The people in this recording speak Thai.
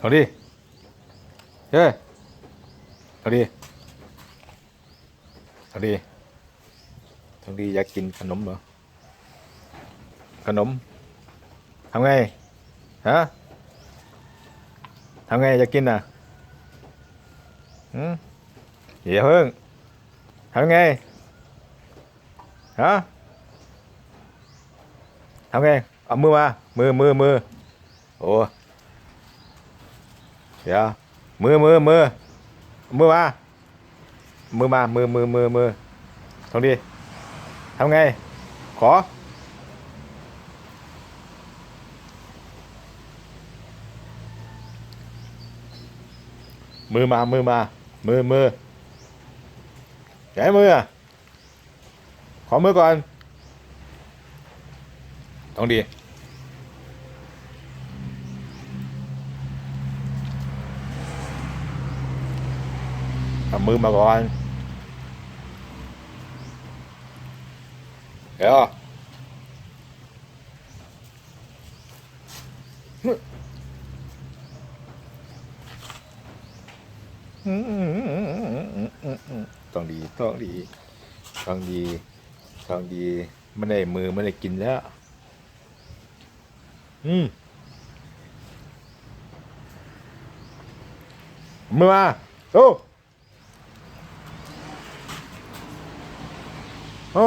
เอาดิเฮ้ยเอาดิเอาดิทองดีอยากกินขนมเหรอ ขนม ทำไง ฮะ ทำไงอยากกินอะหืมอย่าเพิ่งทำไง ฮะทำไง เอามือมา มือมือมือ โอ้ เดี๋ยวมือมือมือมือมา มือมา มือมือมือมือทองดีทำไง ขอ มือมา มือมา มือมือไหนมืออะขอมือก่อนต้องดี เอามือมาก่อน เดี๋ยวต้องดีต้องดีต้องดีต้องดีไม่ได้มือไม่ได้กินแล้ว อืมมือมาโอ้ โอ้